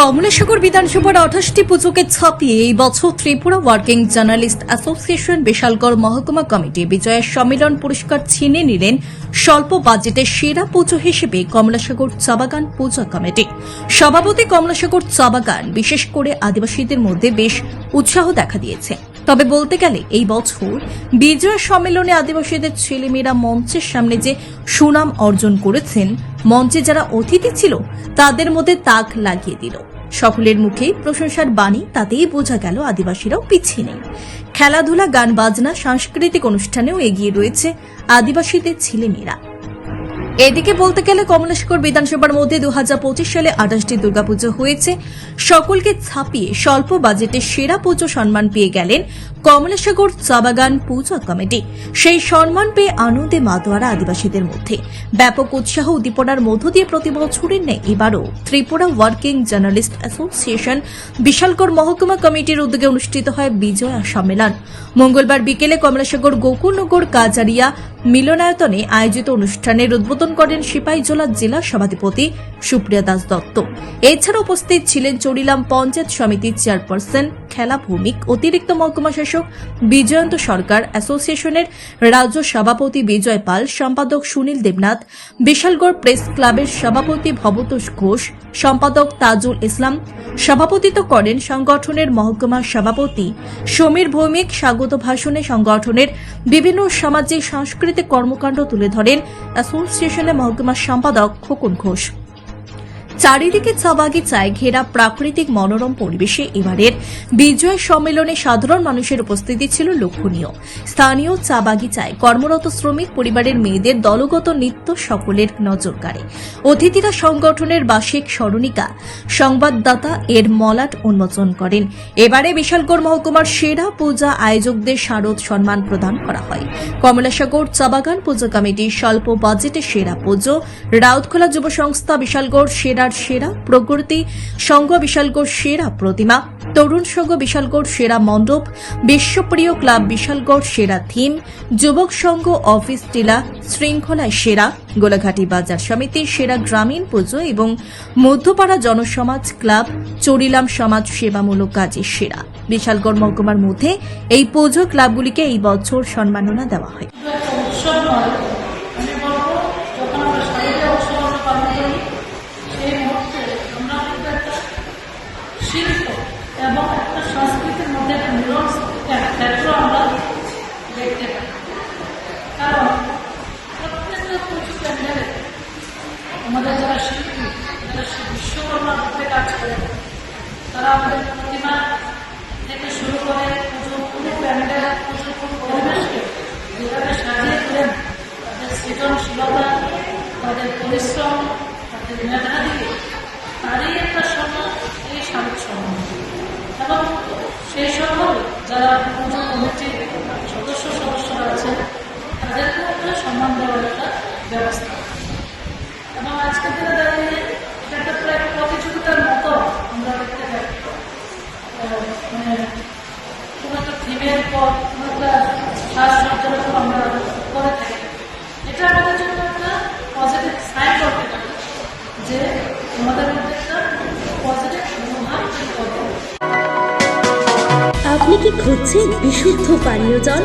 কমলেশ্বর বিধানসভার আঠাশটি পুজোকে ছাপিয়ে এই বছর Tripura working journalist association Bishalgarh মহকুমা কমিটি বিজয়ের সম্মেলন পুরস্কার ছিনে নিলেন স্বল্প বাজেটে সেরা পুজো হিসেবে কমলাসাগর চাবাগান পূজা কমিটি। সভাপতি কমলাসাগর চাবাগান বিশেষ করে আদিবাসীদের মধ্যে বেশ উৎসাহ দেখা দিয়েছে। তবে বলতে গেলে এই বছর বিজয় সম্মেলনে আদিবাসীদের ছেলেমেয়েরা মঞ্চের সামনে যে সুনাম অর্জন করেছেন, মঞ্চে যারা অতিথি ছিল, তাদের মধ্যে তাক লাগিয়ে দিল। সকলের মুখে প্রশংসার বাণী, তাতেই বোঝা গেল আদিবাসীরাও পিছিয়ে নেই। খেলাধুলা, গান, বাজনা, সাংস্কৃতিক অনুষ্ঠানেও এগিয়ে রয়েছে আদিবাসীদের ছেলেমেয়েরা। এদিকে বলতে গেলে কমলেশ্বর বিধানসভার মধ্যে দু হাজার পঁচিশ সালে আঠাশটি দুর্গাপুজো হয়েছে। সকলকে ছাপিয়ে স্বল্প বাজেটে সেরা পুজো সম্মান পেয়ে গেলেন কমলেশ্বর চাবাগান পূজা কমিটি। সেই সম্মান পেয়ে আনন্দে মাতোয়ারা আদিবাসীদের মধ্যে। ব্যাপক উৎসাহ উদ্দীপনার মধ্য দিয়ে প্রতি বছরের নেই এবারও Tripura working journalist association Bishalgarh মহকুমা কমিটির উদ্যোগে অনুষ্ঠিত হয় বিজয়া সম্মেলন। মঙ্গলবার বিকেলে কমলাসাগর গোকুলনগর কাজারিয়া মিলনায়তনে আয়োজিত অনুষ্ঠানের উদ্বোধন করেন সিপাহীজলার জেলা সভাধিপতি সুপ্রিয়া দাস দত্ত। এছাড়া উপস্থিত ছিলেন চড়িলাম পঞ্চায়েত সমিতির চেয়ারপারসন খেলা ভৌমিক, অতিরিক্ত মহকুমা শাসক বিজয়ন্ত সরকার, অ্যাসোসিয়েশনের রাজ্য সভাপতি বিজয় পাল, সম্পাদক সুনীল দেবনাথ, বিশালগড় প্রেস ক্লাবের সভাপতি ভবতোষ ঘোষ, সম্পাদক তাজুল ইসলাম, সভাপতিত্ব করেন সংগঠনের মহকুমা সভাপতি সমীর ভৌমিক, স্বাগত ভাষণে সংগঠনের বিভিন্ন সামাজিক, সাংস্কৃতিক কর্মকাণ্ড তুলে ধরেন অ্যাসোসিয়েশনের মহকুমা সম্পাদক খোকন ঘোষ। চারিদিকে চা বাগিচায় ঘেরা প্রাকৃতিক মনোরম পরিবেশে। এবারের বিজয় সম্মেলনে সাধারণ মানুষের উপস্থিতি ছিল লক্ষণীয়। স্থানীয় চা বাগিচায় কর্মরত শ্রমিক পরিবারের মেয়েদের দলগত নৃত্য সকলের নজর কাড়ে অতিথিরা সংগঠনের বার্ষিক স্মরণিকা। সংবাদদাতা এর মলাট উন্মোচন করেন। এবারে বিশালগড় মহকুমার সেরা পূজা আয়োজকদের শারদ সম্মান প্রদান করা হয়। কমলাসাগর চাবাগান পুজো কমিটির স্বল্প বাজেটে সেরা পুজো। রাউতখোলা যুব সংস্থা বিশালগড় সেরার সেরা প্রকৃতি সংঘ বিশালগড় সেরা প্রতিমা, তরুণ সংঘ বিশালগড় সেরা মণ্ডপ, বিশ্বপ্রিয় ক্লাব বিশালগড় সেরা থিম, যুবক সংঘ অফিস টিলা, শৃঙ্খলায় সেরা, গোলাঘাটি বাজার সমিতি, সেরা গ্রামীণ পুজো এবং মধ্যপাড়া জনসমাজ ক্লাব চড়িলাম সমাজ সেবামূলক কাজে সেরা। বিশালগড় মহকুমার মধ্যে এই পুজো ক্লাবগুলিকে এই বছর সম্মাননা দেওয়া হয় উৎসব নয় আমি বলব যখন আমরা শরীরে উৎসব আমরা পালন করি সেই মুহূর্তে আমরা কিন্তু একটা শিল্প এবং একটা সংস্কৃতির মধ্যে একটা মিলন ক্ষেত্র আমরা দেখতে পাই কারণ প্রত্যেকটা পুজো প্যান্ডেলে আমাদের যারা শিল্পী, যারা বিশ্বকর্মার রূপে কাজ করে, তারা আমাদের প্রতিমা থেকে শুরু করে পুজো পুরো প্যান্ডেল, পুজো পুরো পরিবেশকে যেভাবে সাজিয়ে তোলেন, তাদের সৃজনশীলতা, তাদের পরিশ্রম, তাদের মেধাবী তারই একটা সম্মান এই শারদ সম্মান এবং সেই সকল যারা পুজো কমিটির সদস্য, সদস্যরা আছেন, তাদেরকেও একটা সম্মান দেওয়ার একটা ব্যবস্থা। আজকের দিনে দাঁড়িয়ে একটা প্রায় প্রতিযোগিতার মতো আমরা দেখতে পর আমরা এটা পজিটিভ যে আমাদের পজিটিভ মনোভাব আপনি কি খুঁজছেন বিশুদ্ধ পানীয় জল?